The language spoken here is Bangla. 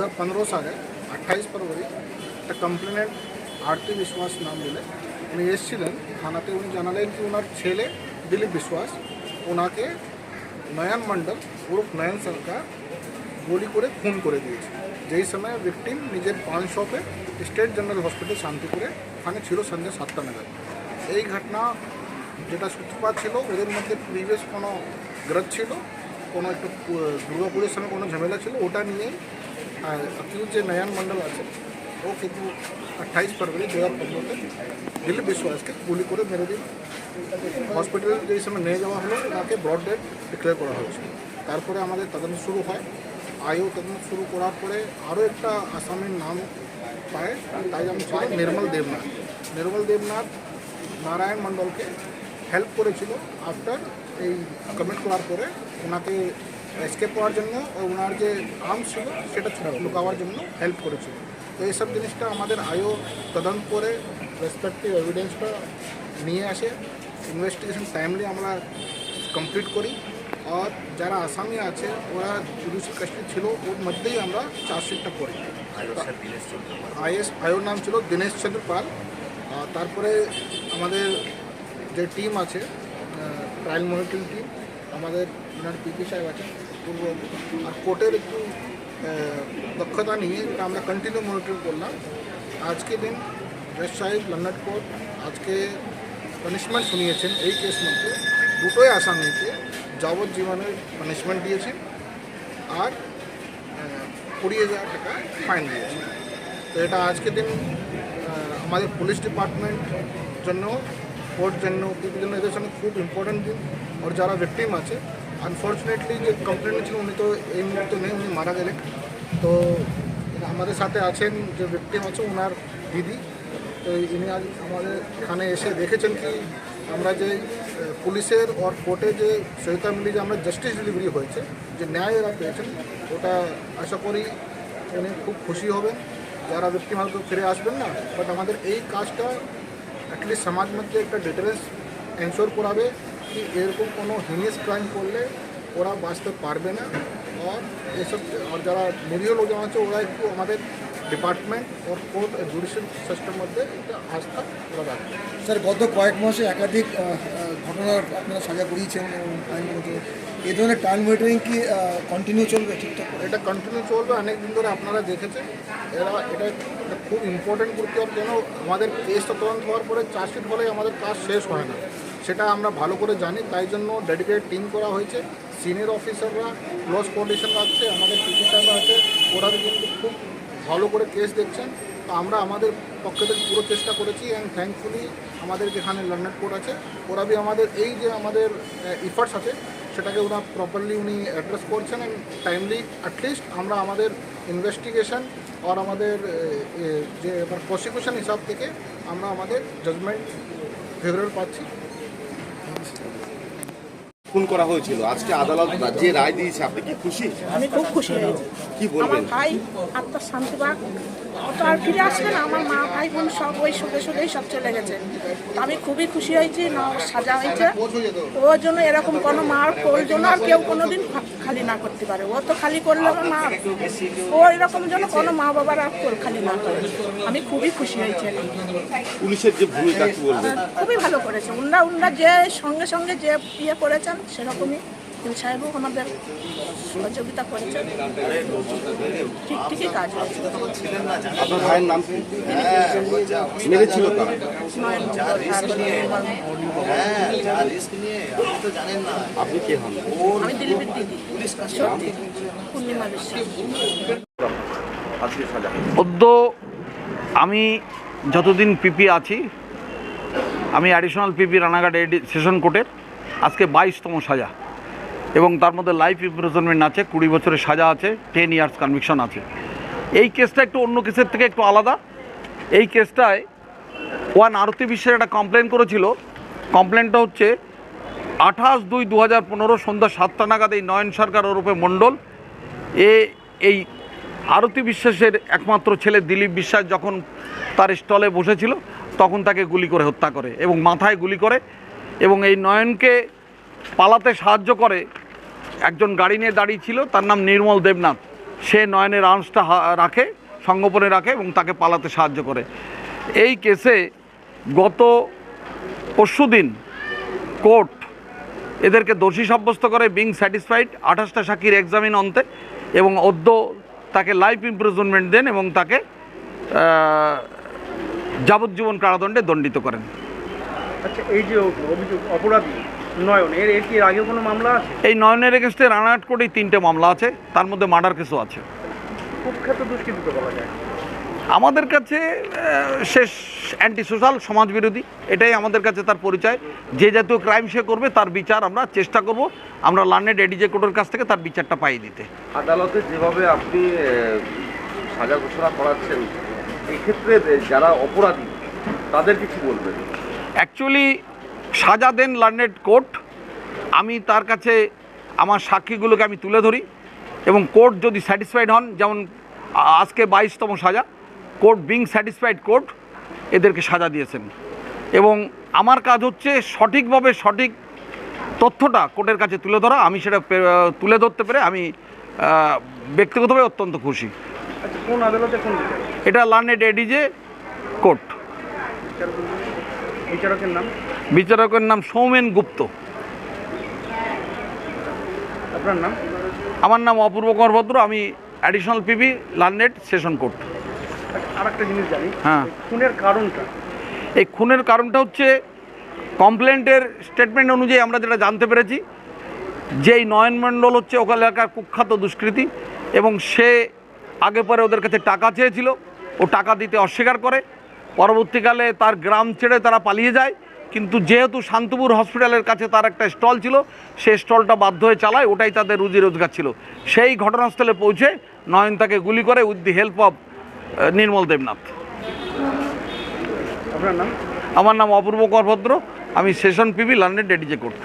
হাজার পনেরো সালে আঠাইশ ফেব্রুয়ারি একটা কমপ্লেনেন্ট আরতি বিশ্বাস নাম বলে উনি এসেছিলেন, থানাতে উনি জানালেন কি ওনার ছেলে দিলীপ বিশ্বাস ওনাকে নয়ন মণ্ডল ওরফ নয়ন সরকার গুলি করে খুন করে দিয়েছে। যেই সময় ভিকটিম নিজের পান শপে স্টেট জেনারেল হসপিটাল শান্তিপুরে ওখানে ছিল সন্ধ্যে সাতটা নাগাদ। এই ঘটনা যেটা সূত্রপাত ছিল ওদের মধ্যে প্রিভিয়াস কোনো গ্রজ ছিল, কোনো একটু দুর্গাপুজোর সময় কোনো ঝামেলা ছিল, ওটা নিয়েই অ্যাকিউজ যে নয়ন মণ্ডল আছে, ও কিন্তু আঠাইশ ফেব্রুয়ারি দু হাজার পনেরোতে দিলীপ বিশ্বাসকে গুলি করে মেরে দিন হসপিটালে যেই সময় নিয়ে যাওয়া হলো, তাকে ব্রড ডেড ডিক্লেয়ার করা হয়েছিল তারপরে আমাদের তদন্ত শুরু হয়। আয়ও তদন্ত শুরু করার পরে আরও একটা আসামির নাম পায় তাই আমি ছিল নির্মল দেবনাথ। নির্মল দেবনাথ নারায়ণ মণ্ডলকে হেল্প করেছিল আফটার এই কমিট করার পরে ওনাকে এসকেপ করার জন্য ওনার যে আর্ম ছিল সেটা লুকাওয়ার জন্য হেল্প করেছিল। তো এইসব জিনিসটা আমাদের আয়ও তদন্ত করে রেসপেক্টিভ এভিডেন্সটা নিয়ে আসে। ইনভেস্টিগেশন টাইমলি আমরা কমপ্লিট করি। আর যারা আসামি আছে ওরা জুডিশিয়াল কাস্টডি ছিল ওর মধ্যেই আমরা চার্জশিটটা করি। আইএস আয়োর নাম ছিল দীনেশ চন্দ্র পাল। তারপরে আমাদের যে টিম আছে ট্রায়াল মনিটরিং টিম আমাদের ওনার পিপি সাহেব আছেন? পূর্ব আর কোর্টের একটু দক্ষতা নিয়ে এটা আমরা কন্টিনিউ মনিটরিং করলাম। আজকে দিন জজ সাহেব লন্ডন কোর্ট, আজকে পানিশমেন্ট শুনিয়েছেন এই কেস মধ্যে। দুটোই আসামিকে যাবজ্জীবনের পানিশমেন্ট দিয়েছেন আর কুড়ি হাজার টাকা ফাইন দিয়েছে তো এটা আজকে দিন আমাদের পুলিশ ডিপার্টমেন্ট জন্য কোর্ট জন্য জন্য এদের সঙ্গে খুব ইম্পর্টেন্ট দিন। আর যারা ভিকটিম আছে আনফর্চুনেটলি যে কমপ্লেন ছিল উনি তো এই মুহূর্তে নেই, উনি মারা গেলেন। তো আমাদের সাথে আছেন, যে ভিকটিম আছে ওনার দিদি। তো ইনি আজ আমাদের এখানে এসে দেখেছেন কি আমরা যে পুলিশের ওর কোর্টে যে সহিতা মিলিয়ে যে আমরা জাস্টিস ডেলিভারি হয়েছে, যে ন্যায় এরা পেয়েছেন, ওটা আশা করি উনি খুব খুশি হবেন। যারা ব্যক্তি হয়তো ফিরে আসবেন না বাট আমাদের এই কাজটা অ্যাটলিস্ট সমাজ মধ্যে একটা ডিটারেন্স এনশোর করাবে। কি এরকম কোনো হিনিয়াস ক্রাইম করলে ওরা বাঁচতে পারবে না। আর এসব আর যারা নিরীহ লোকজন আছে ওরা একটু আমাদের ডিপার্টমেন্ট ওর কোর্ট জুডিশিয়াল সিস্টেম মধ্যে একটা আস্থা ওরা রাখবে। স্যার গত কয়েক মাসে একাধিক ঘটনার আপনারা সাজা করিয়েছেন এই ধরনের টাইম মনিটরিং কি কন্টিনিউ চলবে ঠিকঠাক এটা কন্টিনিউ চলবে অনেক দিন ধরে আপনারা দেখেছেন। এরা এটা এটা খুব ইম্পর্টেন্ট করতে হবে কেন আমাদের কেসটা তদন্ত হওয়ার পরে চার্জশিট হলে আমাদের কাজ শেষ হয় না। সেটা আমরা ভালো করে জানি, তাই জন্য ডেডিকেটেড টিম করা হয়েছে। সিনিয়র অফিসাররা ক্লোজ কোঅর্ডিনেশন রাখছে, আমাদের পিপি সাহেবরা আছে ওরা কিন্তু খুব ভালো করে কেস দেখছেন। তো আমরা আমাদের পক্ষ থেকে পুরো চেষ্টা করেছি অ্যান্ড থ্যাঙ্কফুলি আমাদের যেখানে লন্ডন কোর্ট আছে, ওরা বি আমাদের, এই যে আমাদের ইফার্টস আছে, সেটাকে ওরা প্রপারলি উনি অ্যাড্রেস করছেন অ্যান্ড টাইমলি অ্যাটলিস্ট আমরা আমাদের ইনভেস্টিগেশন আর আমাদের যে প্রসিকিউশন হিসাব থেকে আমরা আমাদের জাজমেন্ট ফেভারেবল পাচ্ছি। খুন করা হয়েছিল। আজকে আদালত যে রায় দিয়েছে আপনি কি খুশি? আমি খুব খুশি হয়েছি। কি বলবেন? ভাই আত্মার শান্তি পাক। অত আর ফিরে আসবে না। আমার মা ভাই বোন সব ওই সুখে সুখেই সব চলে গেছে। আমি খুবই খুশি হয়েছি না সাজা হয়েছে। ওর জন্য এরকম কোনো মার কোল জন্য আর কেউ কোনোদিন খালি না করতে পারে। ও তো খালি করলে আমার মা ও এরকম জন্য কোনো মা বাবার আর কোল খালি না করে। আমি খুবই খুশি হয়েছি। পুলিশের যে ভূমিকা খুবই ভালো করেছে। উনরা উনরা যে সঙ্গে সঙ্গে যে ইয়ে করেছেন সেরকমই। উকিল সাহেবও আমাদের সহযোগিতা করেছেন। ঠিক ঠিকই কাজ হয়েছে। আপনার ভাইয়ের নাম কি? মেরেছিল তারা। নয়ন মণ্ডল, আপনি কে হন? আমি দিলীপের দিদি। পূর্ণিমা সদ্য আমি যতদিন পিপি আছি আমি additional PP Ranaghat AD session কোর্টের আজকে বাইশতম সাজা। এবং তার মধ্যে লাইফ ইমপ্রিজনমেন্ট আছে, কুড়ি বছরের সাজা আছে টেন ইয়ার্স কনভিকশন আছে। এই কেসটা একটু অন্য কেসের থেকে একটু আলাদা। এই কেসটায় ওয়ান আরতি বিশ্বের একটা কমপ্লেন করেছিল। কমপ্লেনটা হচ্ছে, আঠাশ দুই দু হাজার পনেরো সন্ধ্যা সাতটা নাগাদ এই নয়ন সরকার ওরূপে মণ্ডল, এ এই আরতি বিশ্বাসের একমাত্র ছেলে দিলীপ বিশ্বাস যখন তার স্টলে বসেছিল, তখন তাকে গুলি করে হত্যা করে এবং মাথায় গুলি করে এবং এই নয়নকে পালাতে সাহায্য করে একজন গাড়ি নিয়ে দাঁড়িয়ে ছিল, তার নাম নির্মল দেবনাথ। সে নয়নের হা- রাখে, সংগোপনে রাখে এবং তাকে পালাতে সাহায্য করে। এই কেসে গত পরশুদিন কোর্ট এদেরকে দোষী সাব্যস্ত করে বিং স্যাটিসফাইড আঠাশটা সাক্ষীর এক্সামিন অন্তে এবং অদ্য তাকে লাইফ ইমপ্রিজনমেন্ট দেন এবং তাকে যাবজ্জীবন কারাদণ্ডে দণ্ডিত করেন। আচ্ছা এই যে অভিযোগ অপরাধী নয়ন এর এর কি এর আগে কোনো মামলা আছে? এই নয়নের এগেনস্টে রানাঘাট কোর্টেই তিনটে মামলা আছে তার মধ্যে মার্ডার কেসও আছে। কুখ্যাত দুষ্কৃতি তো বলা যায়। আমাদের কাছে শেষ অ্যান্টি সোশ্যাল সমাজবিরোধী এটাই আমাদের কাছে তার পরিচয়। যে জাতীয় ক্রাইম সে করবে তার বিচার আমরা চেষ্টা করব। আমরা লার্নেড এডিজে কোর্টের কাছ থেকে তার বিচারটা পাইয়ে দিতে। আদালতে যেভাবে আপনি সাজা ঘোষণা করাচ্ছেন এক্ষেত্রে যারা অপরাধী তাদের কিছু বলবেন? অ্যাকচুয়ালি সাজা দেন লার্নেড কোর্ট আমি তার কাছে আমার সাক্ষীগুলোকে আমি তুলে ধরি এবং কোর্ট যদি স্যাটিসফাইড হন যেমন আজকে বাইশতম সাজা কোর্ট বিং স্যাটিসফাইড কোর্ট এদেরকে সাজা দিয়েছেন। এবং আমার কাজ হচ্ছে সঠিকভাবে সঠিক তথ্যটা কোর্টের কাছে তুলে ধরা। আমি সেটা তুলে ধরতে পেরে আমি ব্যক্তিগতভাবে অত্যন্ত খুশি। আচ্ছা এটা লার্নেড এডিজে কোর্ট বিচারকের নাম? বিচারকের নাম সৌমেন গুপ্ত। আপনার নাম? আমার নাম অপূর্ব করভদ্র আমি অ্যাডিশনাল পিবি লার্নেট সেশন কোর্ট আর একটা জিনিস জানি হ্যাঁ। খুনের কারণটা? এই খুনের কারণটা হচ্ছে কমপ্লেন্টের স্টেটমেন্ট অনুযায়ী আমরা যেটা জানতে পেরেছি যে এই নয়ন মণ্ডল হচ্ছে ওখানে এলাকার কুখ্যাত দুষ্কৃতী এবং সে আগে পরে ওদের কাছে টাকা চেয়েছিল ও টাকা দিতে অস্বীকার করে পরবর্তীকালে তার গ্রাম ছেড়ে তারা পালিয়ে যায়। কিন্তু যেহেতু শান্তিপুর হসপিটালের কাছে তার একটা স্টল ছিল সেই স্টলটা বাধ্য হয়ে চালায় ওটাই তাদের রুজি রোজগার ছিল। সেই ঘটনাস্থলে পৌঁছে নয়ন তাকে গুলি করে with the help of Nirmal Debnath. নাম? আমার নাম অপূর্ব করভদ্র আমি সেশন পিবি লন্ডন ডেডিজে কোর্ট